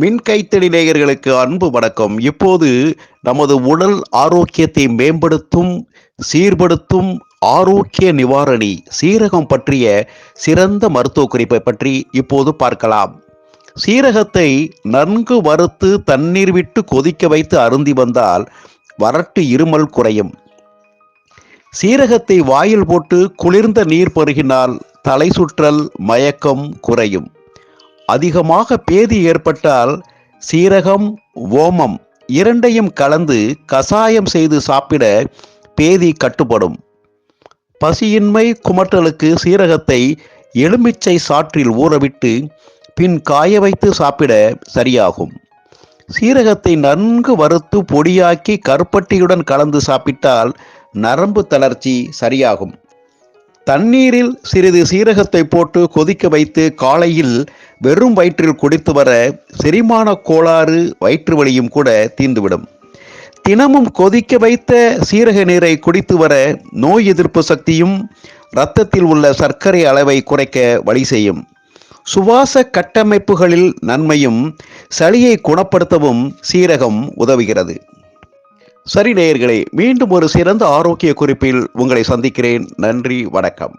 மின் கைத்தடி நேயர்களுக்கு அன்பு வணக்கம். இப்போது நமது உடல் ஆரோக்கியத்தை மேம்படுத்தும் சீர்படுத்தும் ஆரோக்கிய நிவாரணி சீரகம் பற்றிய சிறந்த மருத்துவ குறிப்பை பற்றி இப்போது பார்க்கலாம். சீரகத்தை நன்கு வறுத்து தண்ணீர் விட்டு கொதிக்க வைத்து அருந்தி வந்தால் வறட்டு இருமல் குறையும். சீரகத்தை வாயில் போட்டு குளிர்ந்த நீர் பருகினால் தலை சுற்றல் மயக்கம் குறையும். அதிகமாக பேதி ஏற்பட்டால் சீரகம் ஓமம் இரண்டையும் கலந்து கசாயம் செய்து சாப்பிட பேதி கட்டுப்படும். பசியின்மை குமட்டலுக்கு சீரகத்தை எலுமிச்சை சாற்றில் ஊறவிட்டு பின் காய வைத்து சாப்பிட சரியாகும். சீரகத்தை நன்கு வறுத்து பொடியாக்கி கருப்பட்டியுடன் கலந்து சாப்பிட்டால் நரம்பு தளர்ச்சி சரியாகும். தண்ணீரில் சிறிது சீரகத்தை போட்டு கொதிக்க வைத்து காலையில் வெறும் வயிற்றில் குடித்து வர செரிமான கோளாறு வயிற்று வலியும் கூட தீர்ந்துவிடும். தினமும் கொதிக்க வைத்த சீரக நீரை குடித்து வர நோய் எதிர்ப்பு சக்தியும் இரத்தத்தில் உள்ள சர்க்கரை அளவை குறைக்க வழி செய்யும். சுவாச கட்டமைப்புகளில் நன்மையும் சளியை குணப்படுத்தவும் சீரகம் உதவுகிறது. சரி நேயர்களே மீண்டும் ஒரு சிறந்த ஆரோக்கிய குறிப்பில் உங்களை சந்திக்கிறேன். நன்றி வணக்கம்.